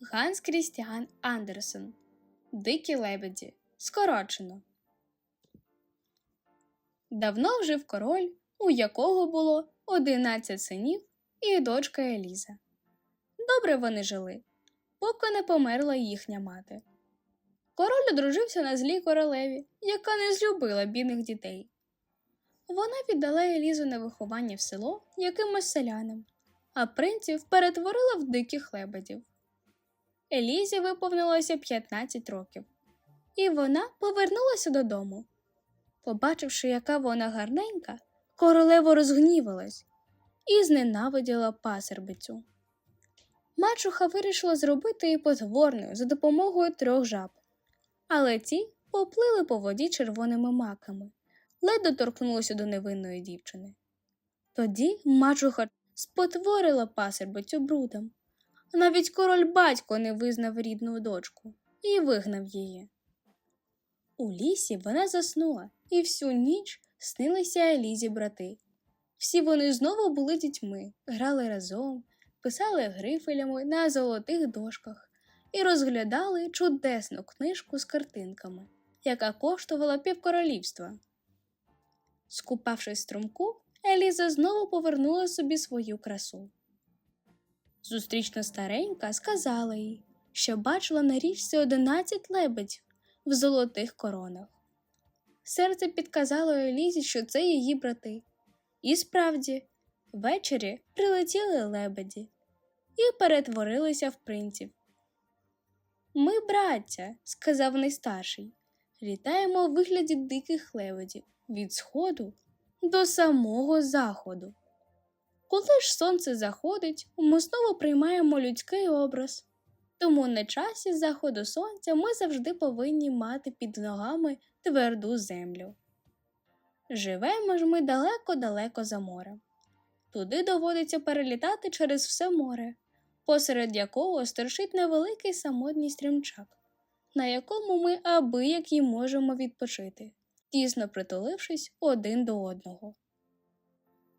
Ганс Крістіан Андерсен. Дикі лебеді. Скорочено. Давно жив король, у якого було 11 синів і дочка Еліза. Добре вони жили, поки не померла їхня мати. Король одружився на злій королеві, яка не злюбила бідних дітей. Вона віддала Елізу на виховання в село якимось селянам, а принців перетворила в диких лебедів. Елізі виповнилося 15 років, і вона повернулася додому. Побачивши, яка вона гарненька, королева розгнівалась і зненавиділа пасербицю. Мачуха вирішила зробити її потворною за допомогою трьох жаб, але ті поплили по воді червоними маками, ледь доторкнулися до невинної дівчини. Тоді мачуха спотворила пасербицю брудом. Навіть король батько не визнав рідну дочку і вигнав її. У лісі вона заснула, і всю ніч снилися Елізі брати. Всі вони знову були дітьми, грали разом, писали грифелями на золотих дошках і розглядали чудесну книжку з картинками, яка коштувала півкоролівства. Скупавшись струмку, Еліза знову повернула собі свою красу. Зустрічна старенька сказала їй, що бачила на річці одинадцять лебедів в золотих коронах. Серце підказало Елізі, що це її брати. І справді, ввечері прилетіли лебеді і перетворилися в принців. Ми, браття, сказав найстарший, літаємо у вигляді диких лебедів від сходу до самого заходу. Коли ж сонце заходить, ми знову приймаємо людський образ. Тому на часі заходу сонця ми завжди повинні мати під ногами тверду землю. Живемо ж ми далеко-далеко за морем. Туди доводиться перелітати через все море, посеред якого стерчить невеликий самотній стрімчак, на якому ми аби як і можемо відпочити, тісно притулившись один до одного.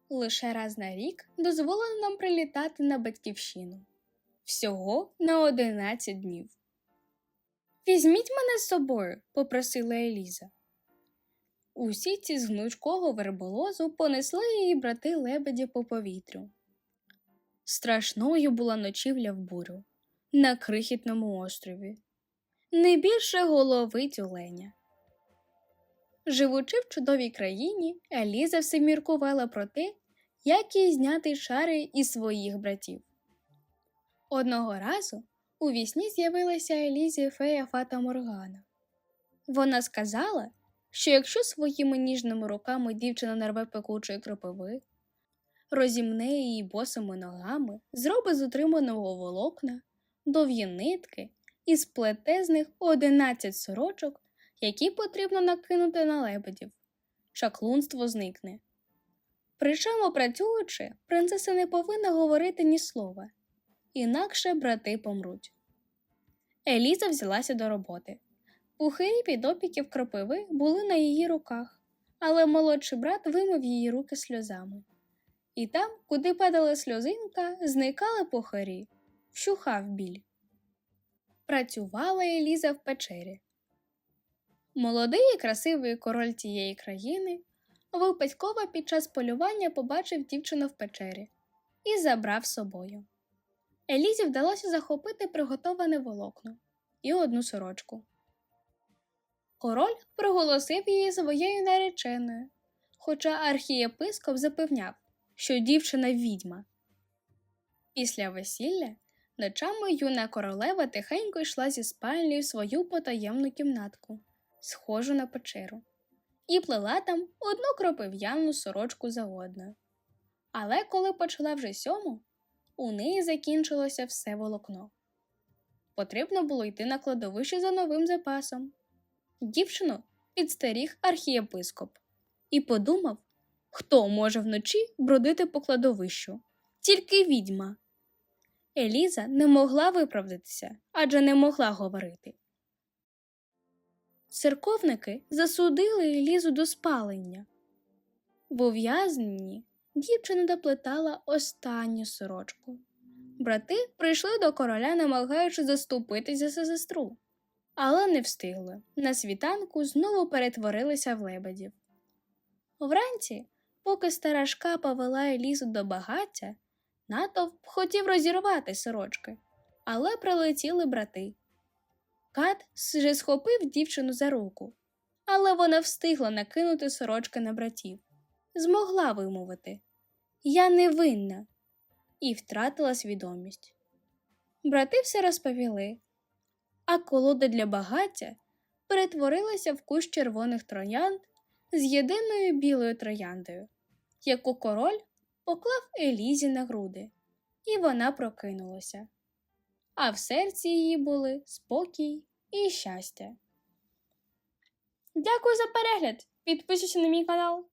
Лише раз на рік дозволено нам прилітати на батьківщину всього на 11 днів. Візьміть мене з собою, попросила Еліза. Усі ці з гнучкого верболозу понесли її брати лебеді по повітрю. Страшною була ночівля в бурю на крихітному острові, не більше голови тюленя. Живучи в чудовій країні, Еліза все міркувала про те, як їй зняти шари із своїх братів. Одного разу у вісні з'явилася Елізі фея Фата Моргана. Вона сказала, що якщо своїми ніжними руками дівчина нарве пекучої кропиви, розімне її босими ногами, зробить з утриманого волокна, довгі нитки і сплете з них одинадцять сорочок, які потрібно накинути на лебедів, шаклунство зникне. Причому, працюючи, принцеса не повинна говорити ні слова інакше брати помруть. Еліза взялася до роботи. Пухирі підопіків кропиви були на її руках, але молодший брат вимив її руки сльозами. І там, куди падала сльозинка, зникали пухарі, вщухав біль. Працювала Еліза в печері. Молодий і красивий король тієї країни випадково під час полювання побачив дівчину в печері і забрав собою. Елізі вдалося захопити приготоване волокно і одну сорочку. Король проголосив її своєю нареченою, хоча архієпископ запевняв, що дівчина відьма. Після весілля ночами юна королева тихенько йшла зі спальні в свою потаємну кімнатку, схожу на печеру, і плела там одну кропив'яну сорочку за одною. Але коли почала вже сьому, у неї закінчилося все волокно. Потрібно було йти на кладовище за новим запасом. Дівчину підстеріг архієпископ і подумав, хто може вночі бродити по кладовищу, тільки відьма. Еліза не могла виправдатися адже не могла говорити. Церковники засудили Елізу до спалення. В ув'язненні дівчина доплетала останню сорочку, Брати прийшли до короля, намагаючись заступитися за сестру, але не встигли. На світанку знову перетворилися в лебедів. Вранці, поки стара шкапа вела Елізу до багаття, натовп хотів розірвати сорочки, але прилетіли брати. Кат вже схопив дівчину за руку, але вона встигла накинути сорочки на братів. Змогла вимовити Я не винна і втратила свідомість. Брати все розповіли, а колода для багаття перетворилася в кущ червоних троянд з єдиною білою трояндою, яку король поклав Елізі на груди, і вона прокинулася. А в серці її були спокій і щастя. Дякую за перегляд! Підписуйся на мій канал.